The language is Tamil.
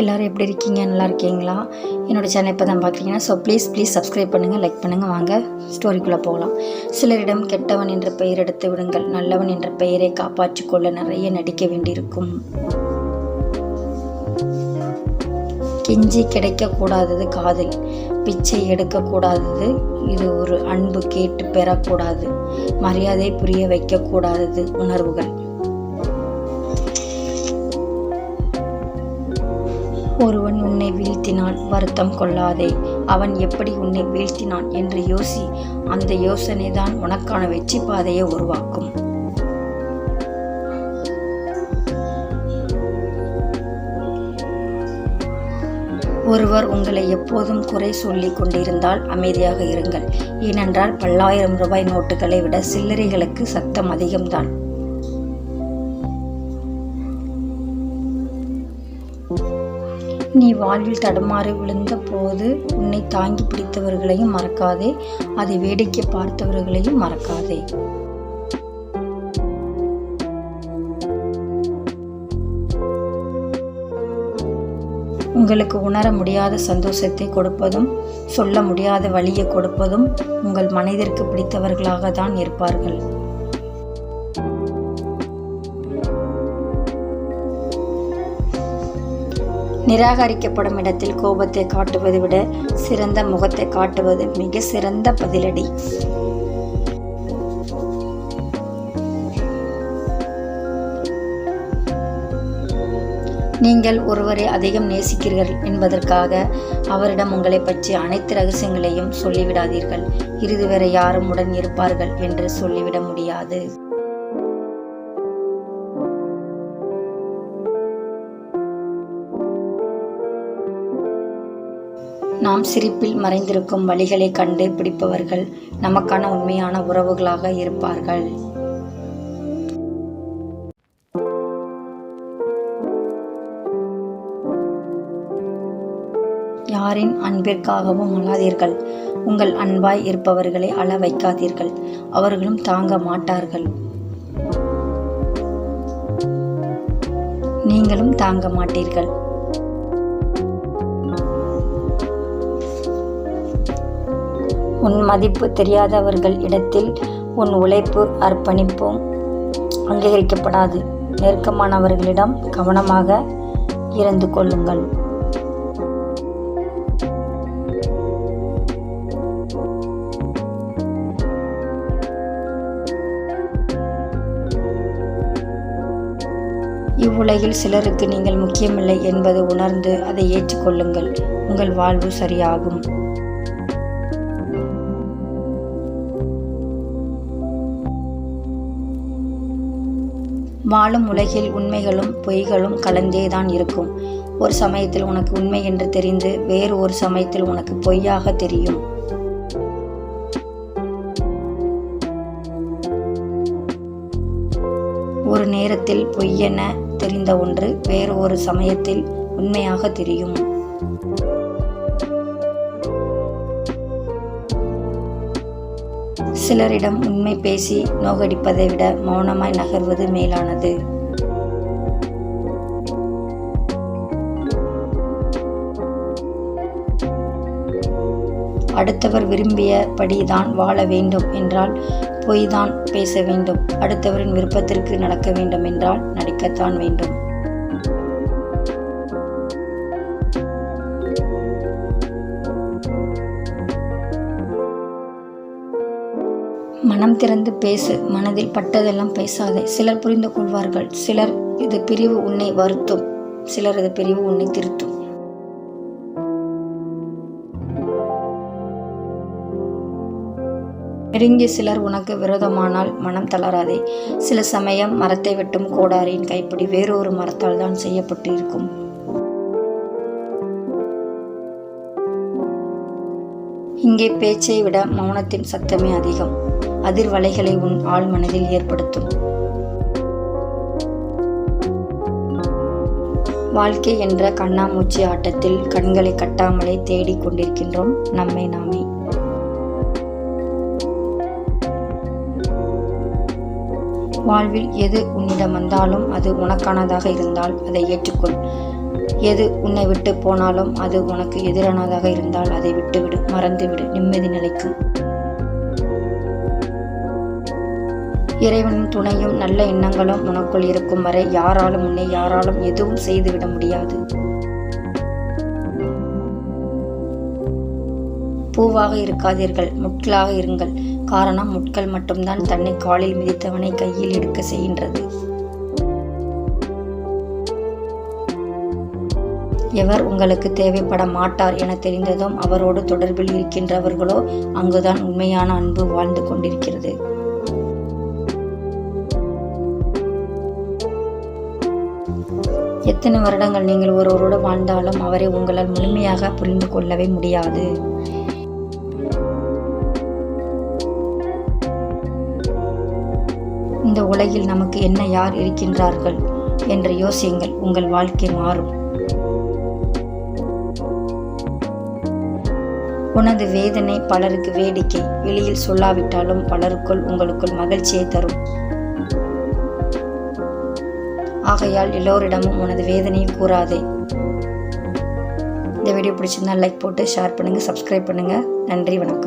எல்லோரும் எப்படி இருக்கீங்க? நல்லா இருக்கீங்களா? என்னோடய சேனல் இப்போ தான் பார்க்குறீங்கன்னா ஸோ ப்ளீஸ் ப்ளீஸ் சப்ஸ்கிரைப் பண்ணுங்கள் லைக் பண்ணுங்கள் வாங்க ஸ்டோரிக்குள்ளே போகலாம். சிலரிடம் கெட்டவன் என்ற பெயர் எடுத்து விடுங்கள். நல்லவன் என்ற பெயரை காப்பாற்றிக்கொள்ள நிறைய நடிக்க வேண்டியிருக்கும். கெஞ்சி கிடைக்கக்கூடாதது காதல். பிச்சை எடுக்கக்கூடாதது. இது ஒரு அன்பு கேட்டு பெறக்கூடாது. மரியாதை புரிய வைக்கக்கூடாதது. உணர்வுகள். ஒருவன் உன்னை வீழ்த்தினான் வருத்தம் கொள்ளாதே. அவன் எப்படி உன்னை வீழ்த்தினான் என்று யோசி அந்த யோசனை தான் உனக்கான வெற்றி பாதையை உருவாக்கும். ஒருவர் உங்களை எப்போதும் குறை சொல்லிக் கொண்டிருந்தால் அமைதியாக இருங்கள். ஏனென்றால் பல்லாயிரம் ரூபாய் நோட்டுகளை விட சில்லறைகளுக்கு சத்தம் அதிகம்தான். நீ வாழ்வில் தடுமாறி விழுந்த போது உன்னை தாங்கி பிடித்தவர்களையும் மறக்காதே. அதை வேடிக்கை பார்த்தவர்களையும் மறக்காதே. உங்களுக்கு உணர முடியாத சந்தோஷத்தை கொடுப்பதும் சொல்ல முடியாத வழியை கொடுப்பதும் உங்கள் மனதிற்கு பிடித்தவர்களாக தான் இருப்பார்கள். நிராகரிக்கப்படும் இடத்தில் கோபத்தை காட்டுவதை விட சிறந்த முகத்தை காட்டுவது மிக சிறந்த பதிலடி. நீங்கள் ஒருவரை அதிகம் நேசிக்கிறீர்கள் என்பதற்காக அவரிடம் உங்களை பற்றி அனைத்து ரகசியங்களையும் சொல்லிவிடாதீர்கள். இறுதி வரை யாரும் உடன் இருப்பார்கள் என்று சொல்லிவிட முடியாது. நாம் சிரிப்பில் மறைந்திருக்கும் வழிகளை கண்டு பிடிப்பவர்கள் நமக்கான உண்மையான உறவுகளாக இருப்பார்கள். யாரின் அன்பிற்காகவும் அழாதீர்கள். உங்கள் அன்பாய் இருப்பவர்களை அழ வைக்காதீர்கள். அவர்களும் தாங்க மாட்டார்கள். நீங்களும் தாங்க மாட்டீர்கள். உன் மதிப்பு தெரியாதவர்கள் இடத்தில் உன் உழைப்பு அர்ப்பணிப்பும். அங்கீகரிக்கப்படாது. நெருக்கமானவர்களிடம் கவனமாக இருந்து கொள்ளுங்கள். இவ்வுலகில் சிலருக்கு நீங்கள் முக்கியமில்லை என்பது உணர்ந்து அதை ஏற்றுக்கொள்ளுங்கள். உங்கள் வாழ்வு சரியாகும். வாழும் உலகில் உண்மைகளும் பொய்களும் கலந்தே தான் இருக்கும். ஒரு சமயத்தில் உனக்கு உண்மை என்று தெரிந்து வேறு ஒரு சமயத்தில் உனக்கு பொய்யாக தெரியும். ஒரு நேரத்தில் பொய்யென தெரிந்த ஒன்று வேறு ஒரு சமயத்தில் உண்மையாக தெரியும். சிலரிடம் உண்மை பேசி நோகடிப்பதை விட மௌனமாய் நகர்வது மேலானது. அடுத்தவர் விரும்பியபடி தான் வாழ வேண்டும் என்றால் பொய்தான் பேச வேண்டும். அடுத்தவரின் விருப்பத்திற்கு நடக்க வேண்டும் என்றால் நடிக்கத்தான் வேண்டும். மனம் திறந்து பேசு மனதில் பட்டதெல்லாம் பேசாதே. சிலர் புரிந்து கொள்வார்கள் சிலர் இது பிரிவு உன்னை வருத்தும் சிலர் இது பிரிவு உன்னை திருத்தும். நெருங்கிய சிலர் உனக்கு விரோதமானால் மனம் தளராதே. சில சமயம் மரத்தை வெட்டும் கோடாரியின் கைப்பிடி வேறொரு மரத்தால் தான் செய்யப்பட்டு இருக்கும் இங்கே பேச்சை விட மௌனத்தின் சத்தமே அதிகம். அதிர்வலைகளை உன் ஆள் மனதில் ஏற்படுத்தும். வாழ்க்கை என்ற கண்ணாமூச்சி ஆட்டத்தில் கண்களை கட்டாமலே தேடிக் கொண்டிருக்கின்றோம் நம்மை நாமே. வாழ்வில் எது உன்னிடம் வந்தாலும் அது உனக்கானதாக இருந்தால் அதை ஏற்றுக்கொள். எது உன்னை விட்டு போனாலும் அது உனக்கு எதிரானதாக இருந்தால் அதை விட்டுவிடு மறந்துவிடு நிம்மதி நிலைக்கும் இறைவனின் துணையும் நல்ல எண்ணங்களும் உனக்குள் இருக்கும் வரை யாராலும் உன்னை யாராலும் எதுவும் செய்துவிட முடியாது. பூவாக இருக்காதீர்கள் முட்களாக இருங்கள். காரணம் முட்கள் மட்டும்தான் தன்னை காலில் மிதித்தவனை கையில் எடுக்க செய்கின்றது. எவர் உங்களுக்கு தேவைப்பட மாட்டார் என தெரிந்ததும் அவரோடு தொடர்பில் இருக்கின்றவர்களோ அங்குதான் உண்மையான அன்பு வாழ்ந்து கொண்டிருக்கிறது. எத்தனை வருடங்கள் நீங்கள் ஒருவரோடு வாழ்ந்தாலும் அவரை உங்களால் முழுமையாக புரிந்து கொள்ளவே முடியாது. இந்த உலகில் நமக்கு என்ன யார் இருக்கின்றார்கள்? என்று யோசியுங்கள் உங்கள் வாழ்க்கை மாறும். உனது வேதனை பலருக்கு வேடிக்கை. வெளியில் சொல்லாவிட்டாலும் பலருக்குள் உங்களுக்குள் மகிழ்ச்சியை தரும். ஆகையால் எல்லோரிடமும் உனது வேதனையை கூறாதே. இந்த வீடியோ பிடிச்சிருந்தா லைக் போட்டு ஷேர் பண்ணுங்கள் சப்ஸ்கிரைப் பண்ணுங்கள் நன்றி வணக்கம்.